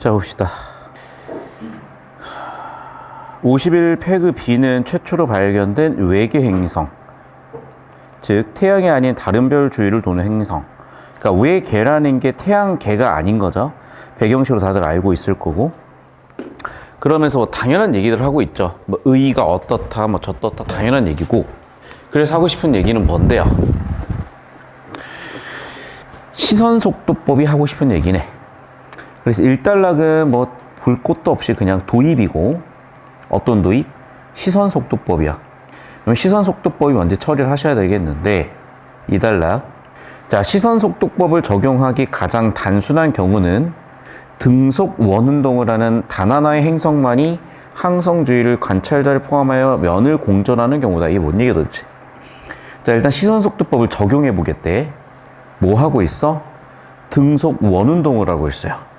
자 봅시다. 50일 패그 B는 최초로 발견된 외계 행성. 즉 태양이 아닌 다른 별 주위를 도는 행성. 그러니까 외계라는 게 태양계가 아닌 거죠. 배경시로 다들 알고 있을 거고. 그러면서 뭐 당연한 얘기들 하고 있죠. 뭐 의의가 어떻다, 뭐 저떻다 당연한 얘기고. 그래서 하고 싶은 얘기는 뭔데요? 시선 속도법이 하고 싶은 얘기네. 그래서 일단락은 뭐 볼 것도 없이 그냥 도입이고 어떤 도입? 시선 속도법이야. 그럼 시선 속도법이 먼저 처리를 하셔야 되겠는데 이단락. 자, 시선 속도법을 적용하기 가장 단순한 경우는 등속 원운동을 하는 단 하나의 행성만이 항성 주위를 관찰자를 포함하여 면을 공전하는 경우다. 이게 뭔 얘기야 도대체? 자, 일단 시선 속도법을 적용해 보겠대. 뭐 하고 있어? 등속 원운동을 하고 있어요.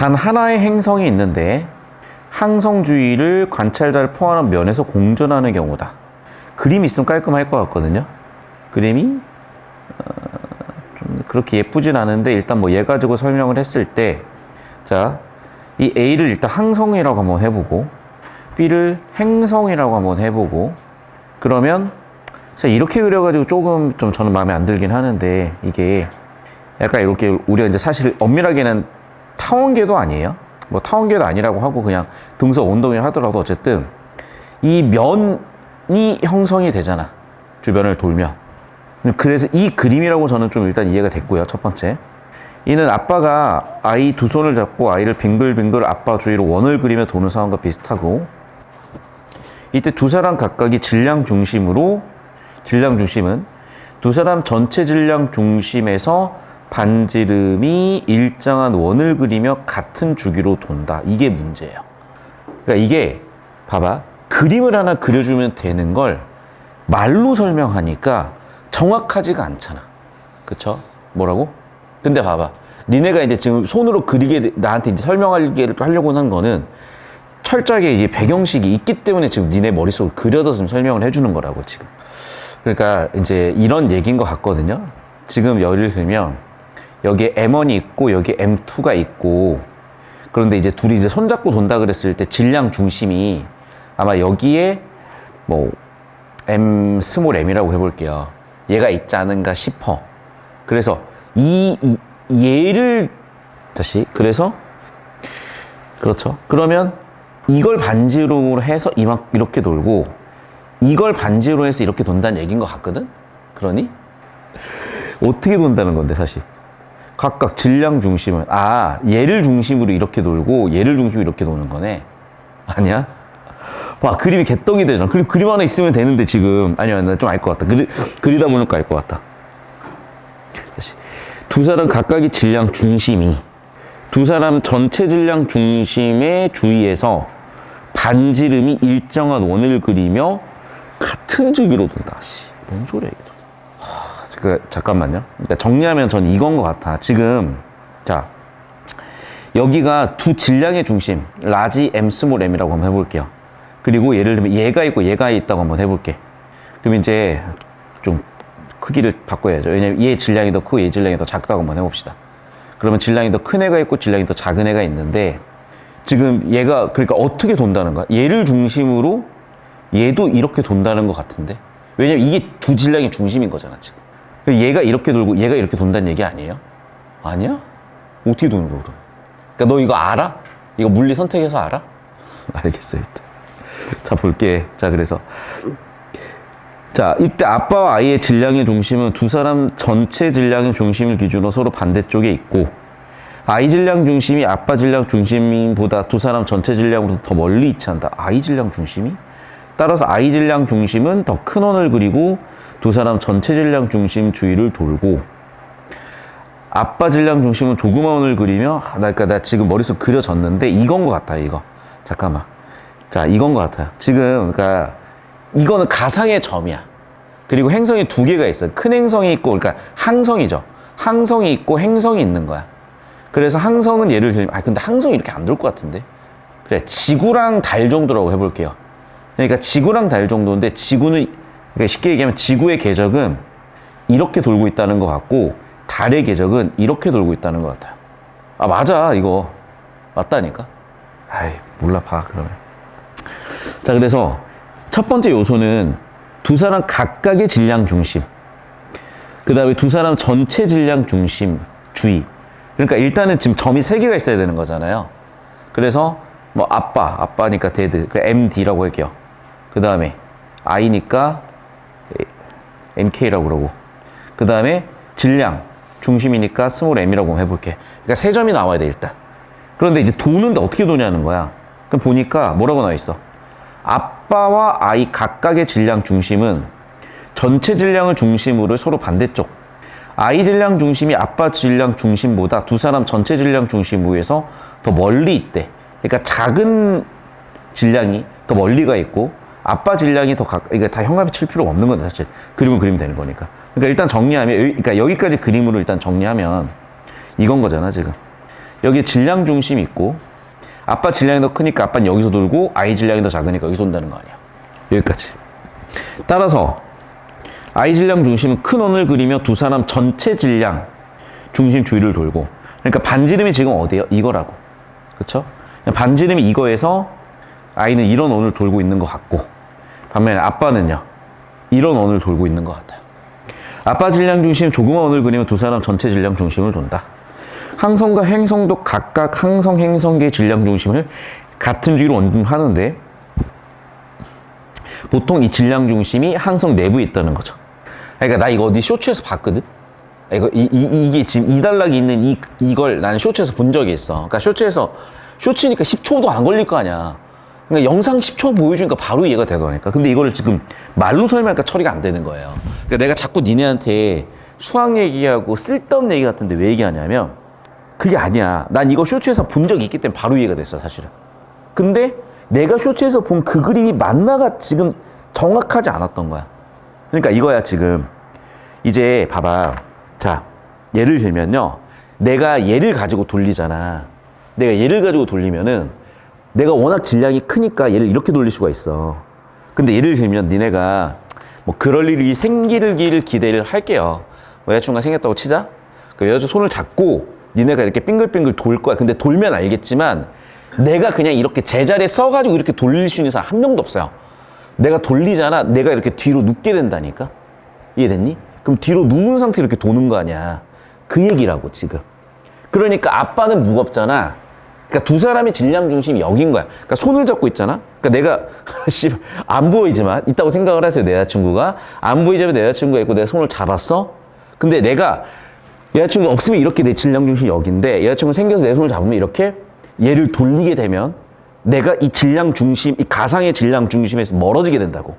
단 하나의 행성이 있는데 항성 주위를 관찰자를 포함한 면에서 공전하는 경우다. 그림이 있으면 깔끔할 것 같거든요. 그림이 어, 좀 그렇게 예쁘진 않은데 일단 뭐 얘 가지고 설명을 했을 때 자, 이 A를 일단 항성이라고 한번 해보고 B를 행성이라고 한번 해보고 그러면 자, 이렇게 그려가지고 조금 좀 저는 마음에 안 들긴 하는데 이게 약간 이렇게 우리가 이제 사실 엄밀하게는 타원계도 아니에요. 뭐 타원계도 아니라고 하고 그냥 등서 운동을 하더라도 어쨌든 이 면이 형성이 되잖아. 주변을 돌면. 그래서 이 그림이라고 저는 좀 일단 이해가 됐고요. 첫 번째. 이는 아빠가 아이 두 손을 잡고 아이를 빙글빙글 아빠 주위로 원을 그리며 도는 상황과 비슷하고 이때 두 사람 각각이 질량 중심으로 질량 중심은 두 사람 전체 질량 중심에서 반지름이 일정한 원을 그리며 같은 주기로 돈다. 이게 문제예요. 그러니까 이게 봐봐. 그림을 하나 그려주면 되는 걸 말로 설명하니까 정확하지가 않잖아. 그쵸? 뭐라고? 근데 봐봐. 니네가 이제 지금 손으로 그리게 나한테 이제 설명하려고 한 거는 철저하게 이제 배경식이 있기 때문에 지금 니네 머릿속에 그려서 좀 설명을 해주는 거라고 지금. 그러니까 이제 이런 얘기인 것 같거든요. 지금 예를 들면 여기에 M1이 있고 여기에 M2가 있고 그런데 이제 둘이 이제 손잡고 돈다 그랬을 때 질량 중심이 아마 여기에 뭐 M 스몰 M이라고 해볼게요. 얘가 있지 않은가 싶어. 그래서 이, 이 얘를 다시 그래서 그렇죠. 그러면 이걸 반지로 해서 이만 이렇게 돌고 이걸 반지로 해서 이렇게 돈다는 얘기인 것 같거든. 그러니 어떻게 돈다는 건데 사실. 각각 질량 중심은 아 얘를 중심으로 이렇게 돌고 얘를 중심으로 이렇게 도는 거네. 아니야? 봐 그림이 개떡이 되잖아. 그림, 그림 하나 있으면 되는데 지금. 아니야 나 좀 알 것 같다. 그리, 그리다 보니까 알 것 같다. 다시. 두 사람 각각의 질량 중심이 두 사람 전체 질량 중심의 주위에서 반지름이 일정한 원을 그리며 같은 주기로 돈다. 씨, 뭔 소리야 이게 그 잠깐만요. 그러니까 정리하면 전 이건 것 같아. 지금 자 여기가 두 질량의 중심 라지 M 스몰 M이라고 한번 해볼게요. 그리고 예를 들면 얘가 있고 얘가 있다고 한번 해볼게. 그럼 이제 좀 크기를 바꿔야죠. 왜냐면 얘 질량이 더 크고 얘 질량이 더 작다고 한번 해봅시다. 그러면 질량이 더 큰 애가 있고 질량이 더 작은 애가 있는데 지금 얘가 그러니까 어떻게 돈다는 거야? 얘를 중심으로 얘도 이렇게 돈다는 것 같은데 왜냐면 이게 두 질량의 중심인 거잖아 지금. 얘가 이렇게 돌고 얘가 이렇게 돈다는 얘기 아니에요? 아니야? 어떻게 도는 거야, 그럼? 그러니까 너 이거 알아? 이거 물리 선택해서 알아? 알겠어, 일단. 자, 볼게. 자, 그래서. 자, 이때 아빠와 아이의 질량의 중심은 두 사람 전체 질량의 중심을 기준으로 서로 반대쪽에 있고, 아이 질량 중심이 아빠 질량 중심보다 두 사람 전체 질량으로 더 멀리 위치한다. 아이 질량 중심이? 따라서 아이 질량 중심은 더 큰 원을 그리고 두 사람 전체 질량 중심 주위를 돌고 아빠 질량 중심은 조그만 원을 그리며 아, 나, 그러니까 나 지금 머릿속 그려졌는데 이건 것 같아 이거. 잠깐만. 자 이건 것 같아요. 지금 그러니까 이거는 가상의 점이야. 그리고 행성이 두 개가 있어요 큰 행성이 있고 그러니까 항성이죠. 항성이 있고 행성이 있는 거야. 그래서 항성은 예를 들면 아 근데 항성이 이렇게 안 돌 것 같은데? 그래 지구랑 달 정도라고 해볼게요. 그러니까 지구랑 달 정도인데 지구는 그러니까 쉽게 얘기하면 지구의 궤적은 이렇게 돌고 있다는 것 같고 달의 궤적은 이렇게 돌고 있다는 것 같아요. 아 맞아 이거 맞다니까? 아이, 몰라, 봐, 그러면. 자, 그래서 첫 번째 요소는 두 사람 각각의 질량 중심. 그 다음에 두 사람 전체 질량 중심, 주의. 그러니까 일단은 지금 점이 세 개가 있어야 되는 거잖아요. 그래서 뭐 아빠, 아빠니까 데드, 그 MD라고 할게요. 그 다음에 I니까 MK라고 그러고. 그 다음에 질량, 중심이니까 스몰 m이라고 해볼게. 그러니까 세 점이 나와야 돼, 일단. 그런데 이제 도는데 어떻게 도냐는 거야. 그럼 보니까 뭐라고 나와 있어? 아빠와 아이 각각의 질량 중심은 전체 질량을 중심으로 서로 반대쪽. 아이 질량 중심이 아빠 질량 중심보다 두 사람 전체 질량 중심으로에서 더 멀리 있대. 그러니까 작은 질량이 더 멀리 가 있고 아빠 질량이 더 가, 이게 다 형합이 칠 필요가 없는 건데 사실 그림을 그리면 되는 거니까. 그러니까 일단 정리하면 그러니까 여기까지 그림으로 일단 정리하면 이건 거잖아 지금. 여기 질량 중심이 있고 아빠 질량이 더 크니까 아빠는 여기서 돌고 아이 질량이 더 작으니까 여기서 돈다는 거 아니야. 여기까지. 따라서 아이 질량 중심은 큰 원을 그리며 두 사람 전체 질량 중심 주위를 돌고 그러니까 반지름이 지금 어디예요? 이거라고. 그쵸? 반지름이 이거에서 아이는 이런 원을 돌고 있는 것 같고 반면에 아빠는요 이런 원을 돌고 있는 것 같아요. 아빠 질량 중심 조그만 원을 그리면 두 사람 전체 질량 중심을 돈다. 항성과 행성도 각각 항성 행성계의 질량 중심을 같은 주기로 원하는데 보통 이 질량 중심이 항성 내부에 있다는 거죠. 그러니까 나 이거 어디 쇼츠에서 봤거든. 이거 이, 이, 게 지금 이 단락이 있는 이 이걸 나는 쇼츠에서 본 적이 있어. 그러니까 쇼츠에서 쇼츠니까 10초도 안 걸릴 거 아니야. 그러니까 영상 10초 보여주니까 바로 이해가 되더라니까. 근데 이거를 지금 말로 설명하니까 처리가 안 되는 거예요. 그러니까 내가 자꾸 니네한테 수학 얘기하고 쓸데없는 얘기 같은데 왜 얘기하냐면 그게 아니야. 난 이거 쇼츠에서 본 적이 있기 때문에 바로 이해가 됐어, 사실은. 근데 내가 쇼츠에서 본 그 그림이 맞나가 지금 정확하지 않았던 거야. 그러니까 이거야, 지금. 이제 봐봐. 자, 예를 들면요. 내가 얘를 가지고 돌리잖아. 내가 얘를 가지고 돌리면은 내가 워낙 질량이 크니까 얘를 이렇게 돌릴 수가 있어. 근데 예를 들면 니네가 뭐 그럴 일이 생기를 기대를 할게요. 뭐 여자친구가 생겼다고 치자. 그 여자친구 손을 잡고 니네가 이렇게 빙글빙글 돌 거야. 근데 돌면 알겠지만 내가 그냥 이렇게 제자리에 써가지고 이렇게 돌릴 수 있는 사람 한 명도 없어요. 내가 돌리잖아. 내가 이렇게 뒤로 눕게 된다니까. 이해됐니? 그럼 뒤로 누운 상태로 이렇게 도는 거 아니야. 그 얘기라고 지금. 그러니까 아빠는 무겁잖아. 그러니까 두 사람의 질량 중심이 여긴 거야. 그러니까 손을 잡고 있잖아. 그러니까 내가 씨안 보이지만 있다고 생각을 하세요. 내 여자친구가 안 보이지만 내 여자친구가 있고 내가 손을 잡았어. 근데 내가 여자친구 없으면 이렇게 내 질량 중심이 여긴데 여자친구 생겨서 내 손을 잡으면 이렇게 얘를 돌리게 되면 내가 이 질량 중심, 이 가상의 질량 중심에서 멀어지게 된다고.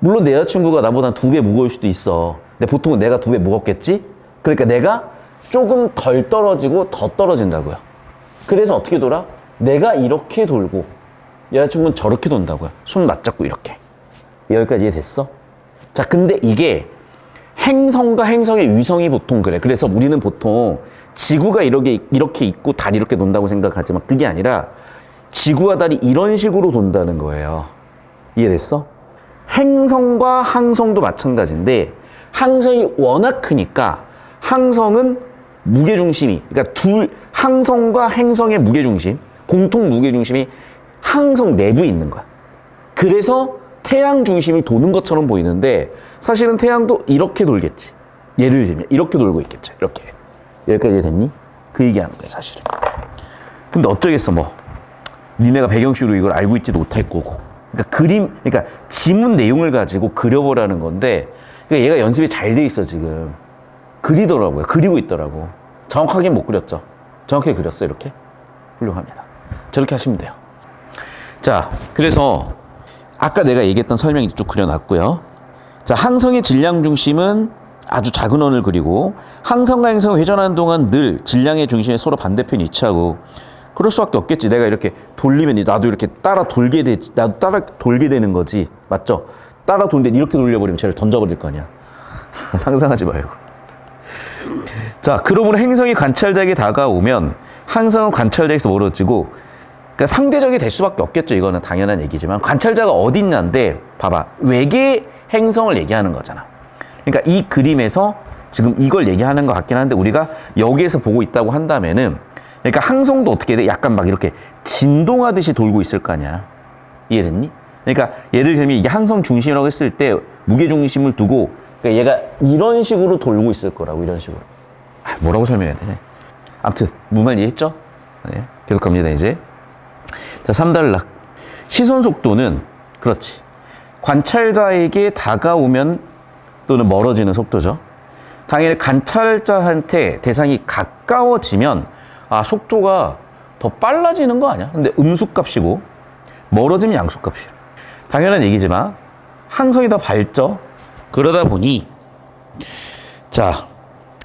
물론 내 여자친구가 나보다 두 배 무거울 수도 있어. 근데 보통은 내가 두 배 무겁겠지? 그러니까 내가 조금 덜 떨어지고 더 떨어진다고요. 그래서 어떻게 돌아? 내가 이렇게 돌고 여자친구는 저렇게 돈다고요. 손 맞잡고 이렇게. 여기까지 이해됐어? 자, 근데 이게 행성과 행성의 위성이 보통 그래. 그래서 우리는 보통 지구가 이렇게, 이렇게 있고 달이 이렇게 돈다고 생각하지만 그게 아니라 지구와 달이 이런 식으로 돈다는 거예요. 이해됐어? 행성과 항성도 마찬가지인데 항성이 워낙 크니까 항성은 무게중심이 그러니까 둘 항성과 행성의 무게중심 공통 무게중심이 항성 내부에 있는 거야. 그래서 태양 중심을 도는 것처럼 보이는데 사실은 태양도 이렇게 돌겠지. 예를 들면 이렇게 돌고 있겠죠. 이렇게. 여기까지 됐니? 그 얘기하는 거야 사실은. 근데 어쩌겠어 뭐. 니네가 배경식으로 이걸 알고 있지도 못할 거고. 그러니까 그림, 그러니까 지문 내용을 가지고 그려보라는 건데, 그러니까 얘가 연습이 잘 돼 있어 지금. 그리더라고요. 그리고 있더라고. 정확하게 못 그렸죠. 정확하게 그렸어 이렇게. 훌륭합니다. 저렇게 하시면 돼요. 자, 그래서 아까 내가 얘기했던 설명이 쭉 그려놨고요. 자, 항성의 질량 중심은 아주 작은 원을 그리고 항성과 행성을 회전하는 동안 늘 질량의 중심에 서로 반대편이 위치하고 그럴 수밖에 없겠지. 내가 이렇게 돌리면 나도 이렇게 따라 돌게 되지. 나도 따라 돌게 되는 거지. 맞죠? 따라 도는데 이렇게 돌려버리면 쟤를 던져버릴 거 아니야. 상상하지 말고. 자, 그러므로 행성이 관찰자에게 다가오면 항성은 관찰자에게서 멀어지고 그러니까 상대적이 될 수밖에 없겠죠. 이거는 당연한 얘기지만 관찰자가 어디 있냐인데 봐봐. 외계 행성을 얘기하는 거잖아. 그러니까 이 그림에서 지금 이걸 얘기하는 것 같긴 한데 우리가 여기에서 보고 있다고 한다면은 그러니까 항성도 어떻게 돼? 약간 막 이렇게 진동하듯이 돌고 있을 거 아니야. 이해됐니? 그러니까 예를 들면 이게 항성 중심이라고 했을 때 무게 중심을 두고 그러니까 얘가 이런 식으로 돌고 있을 거라고 이런 식으로. 아, 뭐라고 설명해야 되네. 아무튼 무말 이해했죠? 네, 계속 갑니다 이제. 자, 3단락. 시선 속도는 그렇지. 관찰자에게 다가오면 또는 멀어지는 속도죠. 당연히 관찰자한테 대상이 가까워지면 아 속도가 더 빨라지는 거 아니야? 근데 음수값이고 멀어지면 양수값이야. 당연한 얘기지만 항성이 더 밝죠. 그러다 보니 자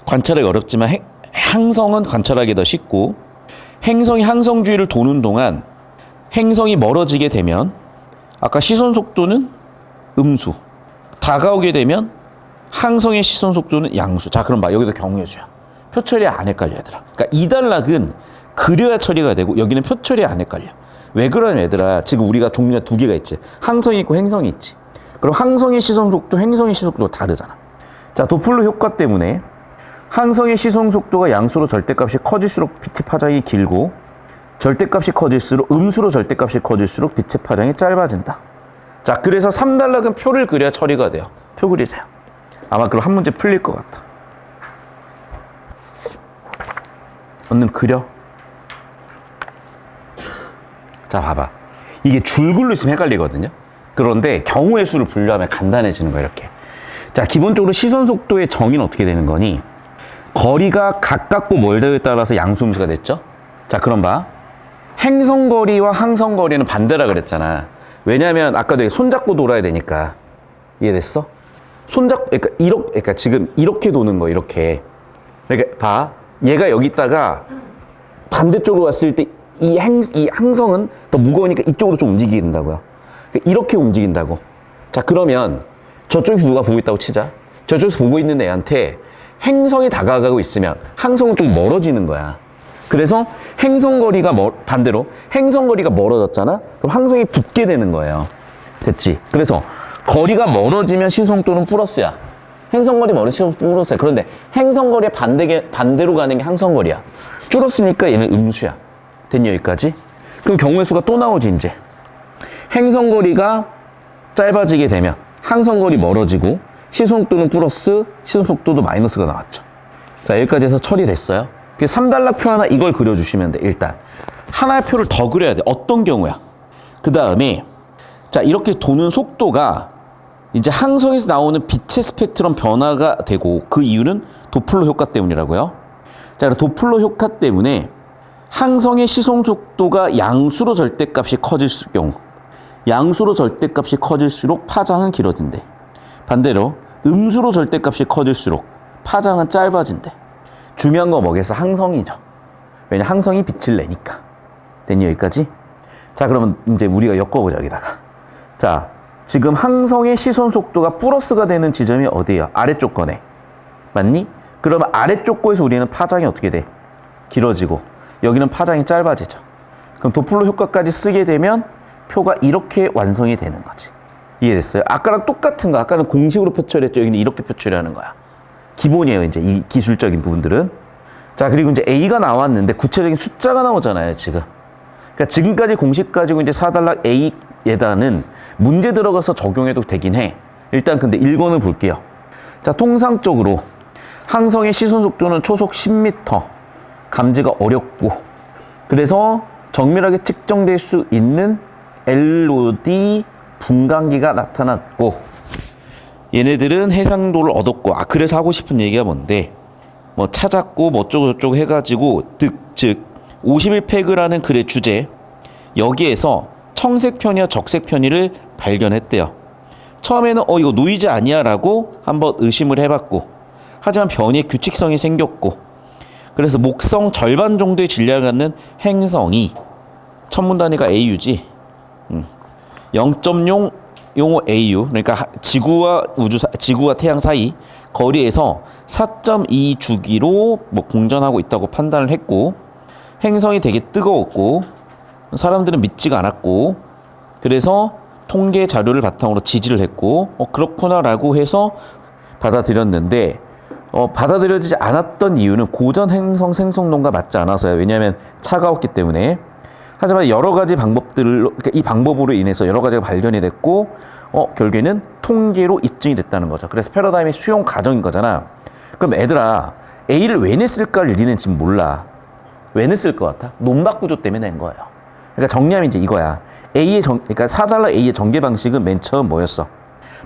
관찰하기 어렵지만 행- 항성은 관찰하기 더 쉽고 행성이 항성 주위를 도는 동안 행성이 멀어지게 되면 아까 시선 속도는 음수 다가오게 되면 항성의 시선 속도는 양수. 자, 그럼 봐. 여기도 수야. 표 처리 안 헷갈려, 얘들아. 그러니까 이 단락은 그려야 처리가 되고 여기는 표 처리 안 헷갈려. 왜 그러냐, 얘들아. 지금 우리가 종류가 두 개가 있지. 항성이 있고 행성이 있지. 그럼 항성의 시선 속도, 행성의 시선 속도가 다르잖아. 자, 도플러 효과 때문에 항성의 시선 속도가 양수로 절대값이 커질수록 빛의 파장이 길고 절대값이 커질수록 음수로 절대값이 커질수록 빛의 파장이 짧아진다. 자, 그래서 3단락은 표를 그려야 처리가 돼요. 표 그리세요. 아마 그럼 한 문제 풀릴 것 같아. 얼른 그려. 자, 봐봐. 이게 줄글로 있으면 헷갈리거든요. 그런데 경우의 수를 분류하면 간단해지는 거야, 이렇게. 자, 기본적으로 시선 속도의 정의는 어떻게 되는 거니? 거리가 가깝고 멀다에 따라서 양수음수가 됐죠? 자, 그럼 봐. 행성거리와 항성거리는 반대라 그랬잖아. 왜냐하면 아까 내가 손잡고 돌아야 되니까. 이해됐어? 손잡, 그러니까 이렇게, 그러니까 지금 이렇게 도는 거, 이렇게. 그러니까 봐. 얘가 여기 있다가 반대쪽으로 왔을 때 이 행, 이 항성은 더 무거우니까 이쪽으로 좀 움직이게 된다고요. 그러니까 이렇게 움직인다고. 자, 그러면 저쪽에서 누가 보고 있다고 치자. 저쪽에서 보고 있는 애한테 행성이 다가가고 있으면 항성은 좀 멀어지는 거야. 그래서 행성 거리가 멀, 반대로 행성 거리가 멀어졌잖아? 그럼 항성이 붙게 되는 거예요. 됐지? 그래서 거리가 멀어지면 시속도는 플러스야. 행성거리 멀어 시속도 플러스야. 그런데 행성거리의 반대, 반대로 가는 게 항성거리야. 줄었으니까 얘는 음수야. 됐니 여기까지? 그럼 경우의 수가 또 나오지 이제. 행성거리가 짧아지게 되면 항성거리 멀어지고 시속도는 플러스 시속도도 마이너스가 나왔죠. 자 여기까지 해서 처리됐어요. 그 3단락 표 하나 이걸 그려주시면 돼 일단. 하나의 표를 더 그려야 돼. 어떤 경우야? 그 다음에 자 이렇게 도는 속도가 이제 항성에서 나오는 빛의 스펙트럼 변화가 되고 그 이유는 도플러 효과 때문이라고요. 자, 도플러 효과 때문에 항성의 시속 속도가 양수로 절대값이 커질 수- 경우 양수로 절대값이 커질수록 파장은 길어진대. 반대로 음수로 절대값이 커질수록 파장은 짧아진대. 중요한 거 뭐겠어? 항성이죠. 왜냐 항성이 빛을 내니까. 됐니 여기까지? 자 그러면 이제 우리가 엮어보자 여기다가. 자 지금 항성의 시선 속도가 플러스가 되는 지점이 어디예요? 아래쪽 거네. 맞니? 그러면 아래쪽 거에서 우리는 파장이 어떻게 돼? 길어지고 여기는 파장이 짧아지죠. 그럼 도플러 효과까지 쓰게 되면 표가 이렇게 완성이 되는 거지. 이해됐어요? 아까랑 똑같은 거. 아까는 공식으로 표출했죠. 여기는 이렇게 표출하는 거야. 기본이에요. 이제 이 기술적인 부분들은. 자, 그리고 이제 A가 나왔는데 구체적인 숫자가 나오잖아요. 지금. 그러니까 지금까지 공식 가지고 이제 4단락 A 예단은 문제 들어가서 적용해도 되긴 해. 일단 근데 1권을 볼게요. 자, 통상적으로 항성의 시선 속도는 초속 10m. 감지가 어렵고 그래서 정밀하게 측정될 수 있는 LOD 분광기가 나타났고 얘네들은 해상도를 얻었고 아 그래서 하고 싶은 얘기가 뭔데 뭐 찾았고 뭐 어쩌고 저쩌고 해가지고 즉 51페그라는 글의 주제 여기에서 청색 편의와 적색 편의를 발견했대요. 처음에는 어 이거 노이즈 아니야라고 한번 의심을 해봤고 하지만 변이의 규칙성이 생겼고 그래서 목성 절반 정도의 질량을 갖는 행성이 천문 단위가 AU지. 음. 0.0 용어 AU 그러니까 하- 지구와 우주 사, 지구와 태양 사이 거리에서 4.2 주기로 뭐 공전하고 있다고 판단을 했고 행성이 되게 뜨거웠고 사람들은 믿지가 않았고 그래서 통계 자료를 바탕으로 지지를 했고 어 그렇구나라고 해서 받아들였는데 어, 받아들여지지 않았던 이유는 고전 행성 생성론과 맞지 않아서요. 왜냐하면 차가웠기 때문에. 하지만 여러 가지 방법들로 그러니까 이 방법으로 인해서 여러 가지가 발견이 됐고 어, 결국에는 통계로 입증이 됐다는 거죠. 그래서 패러다임이 수용 과정인 거잖아. 그럼 애들아 A를 왜 냈을까를 니는 지금 몰라. 왜 냈을 것 같아? 논박 구조 때문에 낸 거예요. 그러니까 정리하면 이제 이거야. A의 정, 그러니까 4달러 A의 전개 방식은 맨 처음 뭐였어?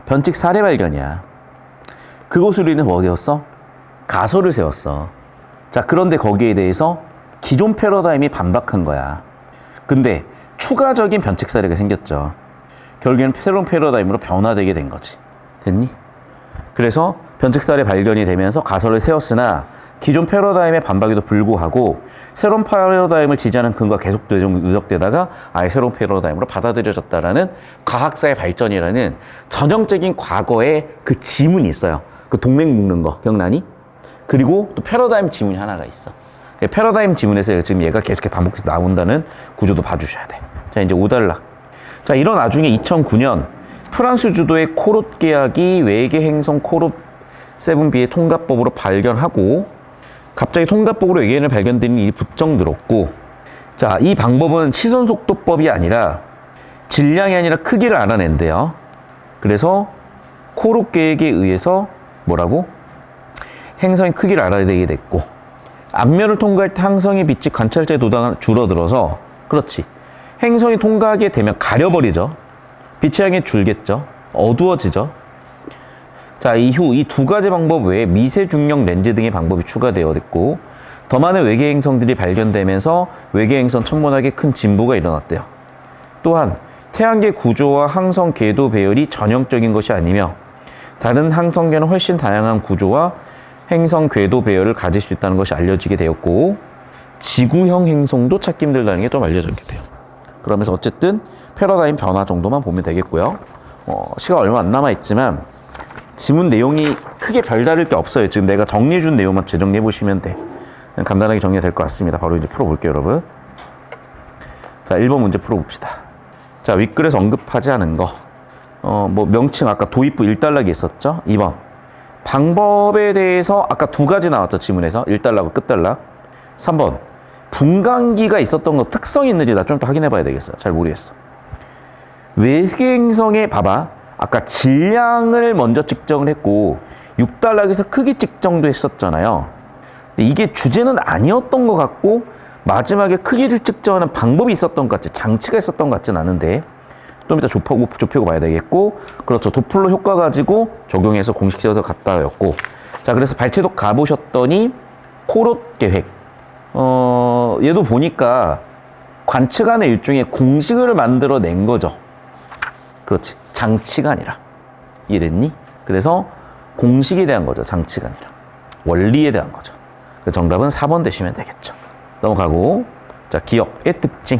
변칙 사례 발견이야. 그곳으로 인해 뭐 어디였어? 가설을 세웠어. 자, 그런데 거기에 대해서 기존 패러다임이 반박한 거야. 근데 추가적인 변칙 사례가 생겼죠. 결국에는 새로운 패러다임으로 변화되게 된 거지. 됐니? 그래서 변칙 사례 발견이 되면서 가설을 세웠으나 기존 패러다임의 반박에도 불구하고 새로운 패러다임을 지지하는 근거가 계속 누적되다가 아예 새로운 패러다임으로 받아들여졌다라는 과학사의 발전이라는 전형적인 과거의 그 지문이 있어요. 그 동맹 묶는 거 기억나니? 그리고 또 패러다임 지문이 하나가 있어. 그 패러다임 지문에서 지금 얘가 계속 반복해서 나온다는 구조도 봐주셔야 돼. 자 이제 5달러. 자 이런 와중에 2009년 프랑스 주도의 코롯 계약이 외계 행성 코롯 7B의 통과법으로 발견하고 갑자기 통과법으로 외계인을 발견되는 일이 부쩍 늘었고 자 이 방법은 시선 속도법이 아니라 질량이 아니라 크기를 알아낸대요. 그래서 코롯 계획에 의해서 뭐라고? 행성의 크기를 알아내게 됐고 앞면을 통과할 때 항성의 빛이 관찰자의 도당은 줄어들어서 그렇지. 행성이 통과하게 되면 가려버리죠. 빛의 양이 줄겠죠. 어두워지죠. 자 이후 이 두 가지 방법 외에 미세 중력 렌즈 등의 방법이 추가되었고 더 많은 외계 행성들이 발견되면서 외계 행성 천문학에 큰 진보가 일어났대요. 또한 태양계 구조와 항성 궤도 배열이 전형적인 것이 아니며 다른 항성계는 훨씬 다양한 구조와 행성 궤도 배열을 가질 수 있다는 것이 알려지게 되었고 지구형 행성도 찾기 힘들다는 게 좀 알려졌게 돼요. 그러면서 어쨌든 패러다임 변화 정도만 보면 되겠고요. 어, 시간 얼마 안 남아 있지만 지문 내용이 크게 별다를 게 없어요. 지금 내가 정리해 준 내용만 재정리해 보시면 돼. 간단하게 정리가 될 것 같습니다. 바로 이제 풀어볼게요, 여러분. 자, 1번 문제 풀어봅시다. 자, 윗글에서 언급하지 않은 거. 어, 뭐 명칭 아까 도입부 1달러기 있었죠? 2번. 방법에 대해서 아까 두 가지 나왔죠, 지문에서. 1달러고 끝달러. 3번. 분광기가 있었던 거 특성이 있는지 나 좀 더 확인해 봐야 되겠어. 잘 모르겠어. 외계행성에 봐봐. 아까 질량을 먼저 측정을 했고 6달러에서 크기 측정도 했었잖아요. 근데 이게 주제는 아니었던 것 같고 마지막에 크기를 측정하는 방법이 있었던 것 같지 장치가 있었던 것 같진 않은데 좀 이따 좁히고, 좁히고 봐야 되겠고 그렇죠. 도플러 효과 가지고 적용해서 공식 지어서 갔다였고. 자 그래서 발췌도 가보셨더니 코롯 계획. 어 얘도 보니까 관측안의 일종의 공식을 만들어낸 거죠. 그렇지. 장치가 아니라. 이해됐니? 그래서 공식에 대한 거죠 장치가 아니라. 원리에 대한 거죠. 그 정답은 4번 되시면 되겠죠. 넘어가고. 자 기억의 특징.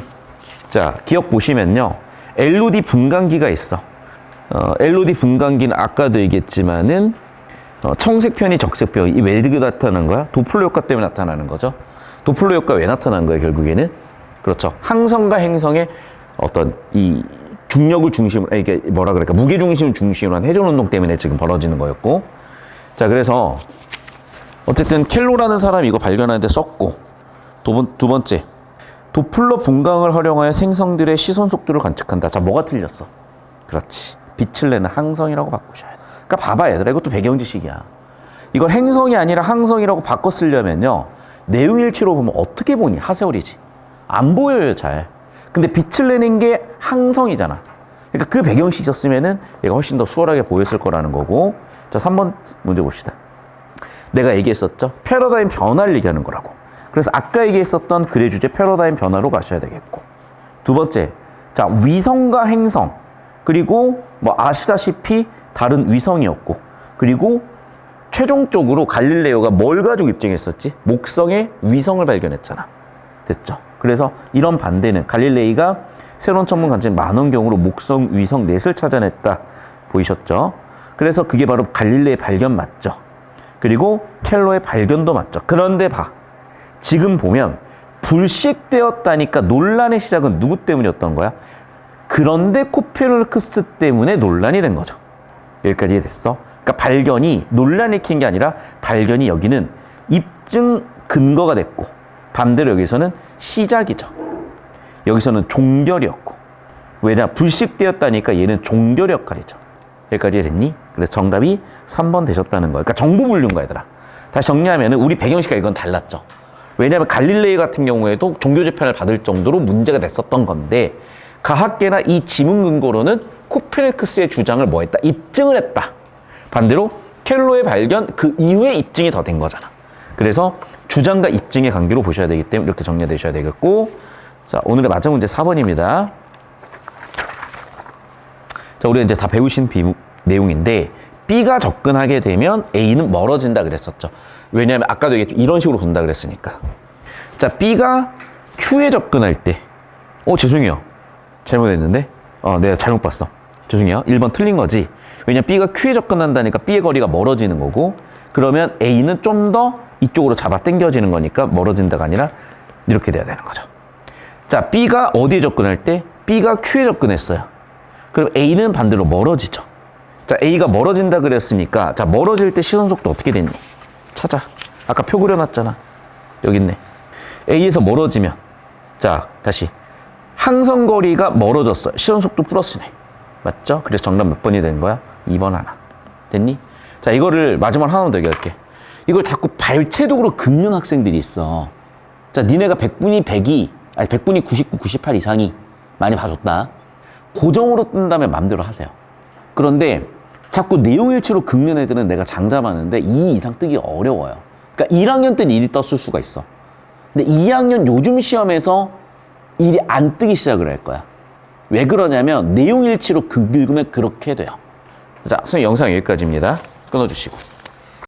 자 기억 보시면요 LOD 분광기가 있어. 어, LOD 분광기는 아까도 얘기했지만은 어, 청색편이 적색편 이왜 이렇게 나타나는 거야? 도플러 효과 때문에 나타나는 거죠. 도플러 효과 왜 나타나는 거예요 결국에는? 그렇죠. 항성과 행성의 어떤 이 중력을 중심으로 이게 뭐라 그럴까? 무게 중심을 중심으로 한 회전 운동 때문에 지금 벌어지는 거였고. 자 그래서 어쨌든 켈로라는 사람이 이거 발견하는데 썼고 두, 번, 두 번째 도플러 분광을 활용하여 생성들의 시선 속도를 관측한다. 자 뭐가 틀렸어? 그렇지. 빛을 내는 항성이라고 바꾸셔야 돼. 그러니까 봐봐 얘들아. 이것도 배경 지식이야. 이걸 행성이 아니라 항성이라고 바꿔 쓰려면요. 내용일치로 보면 어떻게 보니? 하세월이지. 안 보여요 잘. 근데 빛을 내는 게 항성이잖아. 그러니까 그 배경식 썼으면은 얘가 훨씬 더 수월하게 보였을 거라는 거고. 자 3번 문제 봅시다. 내가 얘기했었죠? 패러다임 변화를 얘기하는 거라고 그래서 아까 얘기했었던 글의 주제 패러다임 변화로 가셔야 되겠고 두 번째 자 위성과 행성 그리고 뭐 아시다시피 다른 위성이었고 그리고 최종적으로 갈릴레오가 뭘 가지고 입증했었지? 목성의 위성을 발견했잖아. 됐죠? 그래서 이런 반대는 갈릴레이가 새로운 천문 관측 만원경으로 목성 위성 넷을 찾아냈다. 보이셨죠? 그래서 그게 바로 갈릴레의 발견 맞죠? 그리고 켈로의 발견도 맞죠? 그런데 봐. 지금 보면 불식되었다니까 논란의 시작은 누구 때문이었던 거야? 그런데 코페르니쿠스 때문에 논란이 된 거죠. 여기까지 이해됐어? 그러니까 발견이 논란을 일으킨 게 아니라 발견이 여기는 입증 근거가 됐고 반대로 여기서는 시작이죠. 여기서는 종결이었고 왜냐 불식되었다니까 얘는 종결 역할이죠. 여기까지 됐니? 그래서 정답이 3번 되셨다는 거예요. 그러니까 정보 분류인 거야, 얘들아. 다시 정리하면은 우리 배경식과 이건 달랐죠. 왜냐하면 갈릴레이 같은 경우에도 종교 재판을 받을 정도로 문제가 됐었던 건데 가학계나 이 지문 근거로는 코페르니쿠스의 주장을 뭐 했다? 입증을 했다. 반대로 켈로의 발견 그 이후에 입증이 더 된 거잖아. 그래서 주장과 입증의 관계로 보셔야 되기 때문에 이렇게 정리해 두셔야 되겠고 자 오늘의 마지막 문제 4번입니다. 자, 우리가 이제 다 배우신 비, 내용인데 B가 접근하게 되면 A는 멀어진다 그랬었죠. 왜냐하면 아까도 얘기했죠. 이런 식으로 돈다 그랬으니까. 자, B가 Q에 접근할 때, 어, 죄송해요. 잘못했는데? 어, 내가 잘못 봤어. 죄송해요. 1번 틀린 거지. 왜냐면 B가 Q에 접근한다니까 B의 거리가 멀어지는 거고, 그러면 A는 좀 더 이쪽으로 잡아 당겨지는 거니까 멀어진다가 아니라 이렇게 돼야 되는 거죠. 자, B가 어디에 접근할 때? B가 Q에 접근했어요. 그럼 A는 반대로 멀어지죠. 자, A가 멀어진다 그랬으니까, 자, 멀어질 때 시선 속도 어떻게 됐니? 찾아. 아까 표 그려놨잖아. 여기 있네. A에서 멀어지면, 자, 다시. 항성거리가 멀어졌어. 시선 속도 플러스네. 맞죠? 그래서 정답 몇 번이 된 거야? 2번 하나. 됐니? 자, 이거를 마지막 하나 더 얘기할게. 이걸 자꾸 발췌독으로 긁는 학생들이 있어. 자, 니네가 100분이 100이, 아니 100분이 99, 98 이상이 많이 봐줬다. 고정으로 뜬 다음에 맘대로 하세요. 그런데 자꾸 내용일치로 긁는 애들은 내가 장담하는데 2 이상 뜨기 어려워요. 그러니까 1학년 때는 1이 떴을 수가 있어. 근데 2학년 요즘 시험에서 1이 안 뜨기 시작을 할 거야. 왜 그러냐면 내용일치로 긁으면 그렇게 돼요. 자, 선생님 영상 여기까지입니다. 끊어주시고.